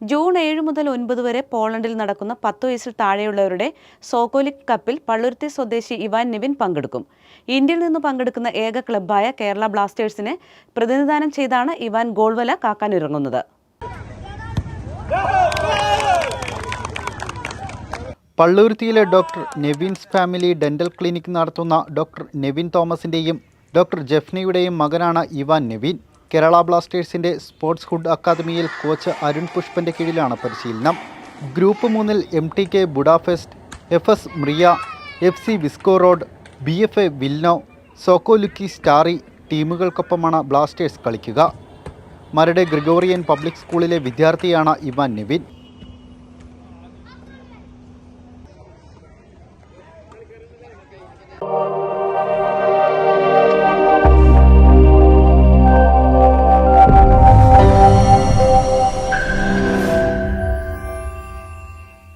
June ഏഴ് മുതൽ ഒൻപത് വരെ പോളണ്ടിൽ നടക്കുന്ന പത്ത് വയസ്സിൽ താഴെയുള്ളവരുടെ സോക്കോലിക് കപ്പിൽ പള്ളുരുത്തി സ്വദേശി ഇവാൻ നിവിൻ പങ്കെടുക്കും. ഇന്ത്യയിൽ നിന്ന് പങ്കെടുക്കുന്ന ഏക ക്ലബ്ബായ കേരള ബ്ലാസ്റ്റേഴ്സിനെ പ്രതിനിധാനം ചെയ്താണ് ഇവാൻ ഗോൾവല കാക്കാനിറങ്ങുന്നത്. പള്ളുരുത്തിയിലെ doctor Nevin's family dental clinic നടത്തുന്ന ഡോക്ടർ നെവിൻ തോമസിന്റെയും ഡോക്ടർ ജെഫ്നിയുടെയും മകനാണ് ഇവാൻ നെവിൻ. കേരള ബ്ലാസ്റ്റേഴ്സിന്റെ സ്പോർട്സ് ഹുഡ് അക്കാദമിയിൽ കോച്ച് അരുൺ പുഷ്പന്റെ കീഴിലാണ് പരിശീലനം. ഗ്രൂപ്പ് മൂന്നിൽ M T K Budapest F S Mriya F C വിസ്കോ റോഡ് ബി എഫ് എ വിൽനോ സോക്കോലുക്കി സ്റ്റാറി ടീമുകൾക്കൊപ്പമാണ് ബ്ലാസ്റ്റേഴ്സ് കളിക്കുക. മരട് ഗ്രിഗോറിയൻ പബ്ലിക് സ്കൂളിലെ വിദ്യാർത്ഥിയാണ് ഇവാൻ നെവിൻ.